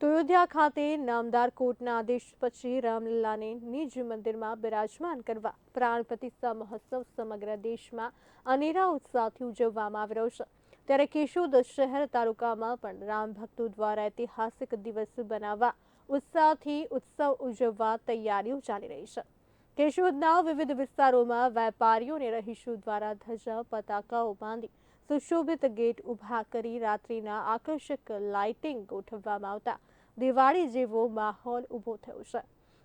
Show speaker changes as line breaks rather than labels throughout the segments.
અયોધ્યા ખાતે નામદાર કોર્ટના આદેશ પછી રામલલ્લાને નિજ મંદિરમાં બિરાજમાન કરવા પ્રાણ પ્રતિષ્ઠા મહોત્સવ સમગ્ર દેશમાં અનેરા ઉત્સાહથી ઉજવવામાં આવી રહ્યો છે. ત્યારે કેશોદ શહેર તાલુકામાં પણ રામ ભક્તો દ્વારા ઐતિહાસિક દિવસ બનાવવા ઉત્સાહથી ઉત્સવ ઉજવવા તૈયારીઓ ચાલી રહી છે. કેશોદના વિવિધ વિસ્તારોમાં વેપારીઓ અને રહીશો દ્વારા ધજા, પતાકાઓ બાંધી સુશોભિત ગેટ ઊભા કરી રાત્રિના આકર્ષક લાઇટિંગ ગોઠવવામાં આવતા દિવાળી જેવો માહોલ ઊભો થયો છે.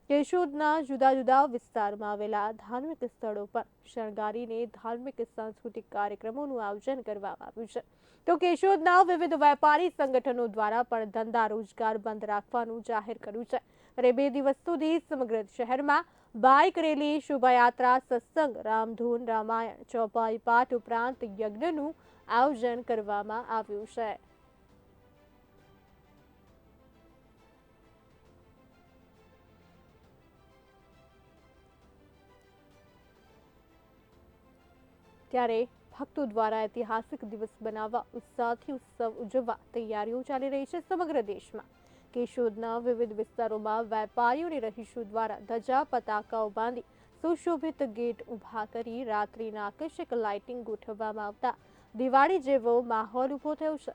કેશોદના જુદા જુદા વિસ્તારમાં આવેલા ધાર્મિક સ્થળો પર શણગારીને ધાર્મિક સાંસ્કૃતિક કાર્યક્રમોનું આયોજન કરવામાં આવ્યું છે. તો કેશોદના વિવિધ વેપારી સંગઠનો દ્વારા પણ ધંધા રોજગાર બંધ રાખવાનું જાહેર કર્યું છે. અને બે દિવસ સુધી સમગ્ર શહેરમાં બાઇક રેલી, શોભાયાત્રા, સત્સંગ, રામધૂન, રામાયણ, ચોપાઈ પાઠ ઉપરાંત યજ્ઞનું આયોજન કરવામાં આવ્યું છે. ત્યારે ભક્તો દ્વારા ઐતિહાસિક દિવસ બનાવવા, ઉત્સાહથી ઉત્સવ ઉજવવા તૈયારીઓ ચાલી રહી છે સમગ્ર દેશમાં. કેશોદના વિવિધ વિસ્તારોમાં વેપારીઓ અને રહીશો દ્વારા ધજા, પતાકાઓ બાંધી સુશોભિત ગેટ ઊભા કરી રાત્રિના આકર્ષક લાઇટિંગ ગોઠવવામાં આવતા. દિવાળી જેવો માહોલ ઊભો થયો છે.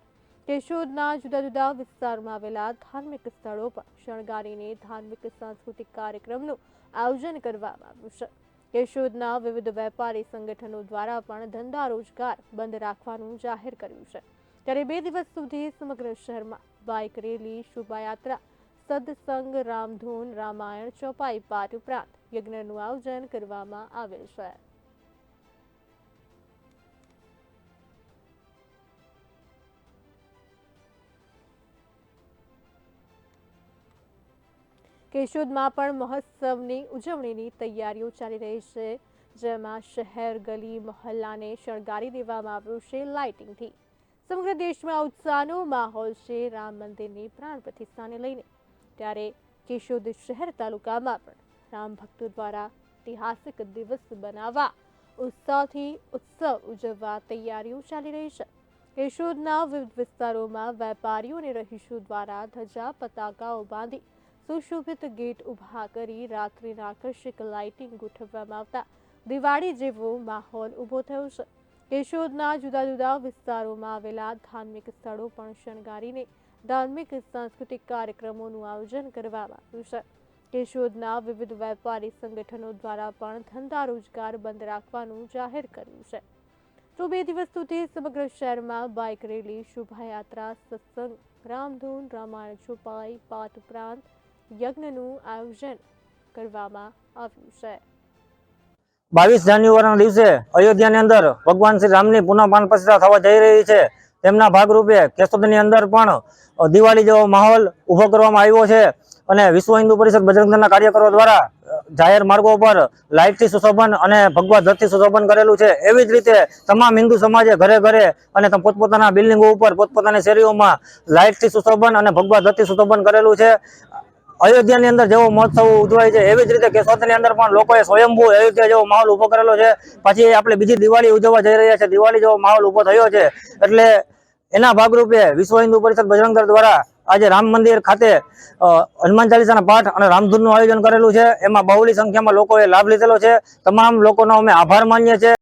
કેશોદના જુદા જુદા વિસ્તારમાં આવેલા ધાર્મિક સ્થળો પર શણગારીને ધાર્મિક સાંસ્કૃતિક કાર્યક્રમનું આયોજન કરવામાં આવ્યું છે. કેશોદના વિવિધ વેપારી સંગઠનો દ્વારા પણ ધંધા રોજગાર બંધ રાખવાનું જાહેર કર્યું છે. ત્યારે બે દિવસ સુધી સમગ્ર શહેરમાં બાઇક રેલી, શોભાયાત્રા, સત્સંગ, રામધૂન, રામાયણ, ચોપાઈ પાઠ ઉપરાંત યજ્ઞનું આયોજન કરવામાં આવેલ છે. કેશોદમાં પણ મહોત્સવની ઉજવણીની તૈયારીઓ ચાલી રહી છે, જેમાં શહેર ગલી મહોલ્લાને શણગારી દેવામાં આવ્યું છે લાઇટિંગથી. સમગ્ર દેશમાં ઉત્સાહનો માહોલ છે, રામ મંદિરની પ્રાણ પ્રતિષ્ઠાને લઈને. ત્યારે કેશોદ શહેર તાલુકામાં પણ રામ ભક્તો દ્વારા ઐતિહાસિક દિવસ બનાવવા ઉત્સાહથી ઉત્સવ ઉજવવા તૈયારીઓ ચાલી રહી છે. કેશોદના વિવિધ વિસ્તારોમાં વેપારીઓ અને રહીશો દ્વારા ધજા, પતાકાઓ બાંધી સુશોભિત ગેટ ઊભા કરી રાત્રિના આકર્ષક લાઇટિંગ ગોઠવવામાં આવતા દિવાળી જેવો માહોલ ઊભો થયો છે. કેશોદના જુદા જુદા વિસ્તારોમાં આવેલા ધાર્મિક સ્થળો પણ શણગારીને ધાર્મિક સાંસ્કૃતિક કાર્યક્રમોનું આયોજન કરવામાં આવ્યું છે. કેશોદના વિવિધ વેપારી સંગઠનો દ્વારા પણ ધંધા રોજગાર બંધ રાખવાનું જાહેર કર્યું છે. તો બે દિવસ સુધી સમગ્ર શહેરમાં બાઇક રેલી, શોભાયાત્રા, સત્સંગ, રામધૂન, રામાયણ, છુપાઈ, પાઠ ઉપરાંત યજ્ઞનું આયોજન કરવામાં આવ્યું છે.
બાવીસ જાન્યુઆરીના દિવસે અયોધ્યાની અંદર ભગવાન શ્રી રામની પુનઃ પ્રતિષ્ઠા થવા જઈ રહી છે. તેમના ભાગરૂપે કેશોદની અંદર પણ દિવાળી જેવો માહોલ ઊભો કરવામાં આવ્યો છે અને વિશ્વ હિન્દુ પરિષદ બજરંગદળના કાર્યકરો દ્વારા જાહેર માર્ગો પર લાઇટથી સુશોભન અને ભગવા ધ્વજથી સુશોભન કરેલું છે. એવી જ રીતે તમામ હિન્દુ સમાજે ઘરે ઘરે અને પોતપોતાના બિલ્ડિંગો ઉપર, પોતપોતાની શેરીઓમાં લાઇટથી સુશોભન અને ભગવા ધ્વજથી સુશોભન કરેલું છે. અયોધ્યાની અંદર જેવો મહોત્સવ ઉજવાય છે, એવી જ રીતે કેશોદની અંદર પણ લોકોએ સ્વયંભૂ અયોધ્યા જેવો માહોલ ઊભો કરેલો છે. પછી આપણે બીજી દિવાળી ઉજવવા જઈ રહ્યા છે દિવાળી જેવો માહોલ ઊભો થયો છે. એટલે એના ભાગરૂપે વિશ્વ હિન્દુ પરિષદ બજરંગ દ્વારા આજે રામ મંદિર ખાતે હનુમાન ચાલીસાના પાઠ અને રામધૂનનું આયોજન કરેલું છે. એમાં બહુલી સંખ્યામાં લોકોએ લાભ લીધેલો છે. તમામ લોકોનો અમે આભાર માનીએ છીએ.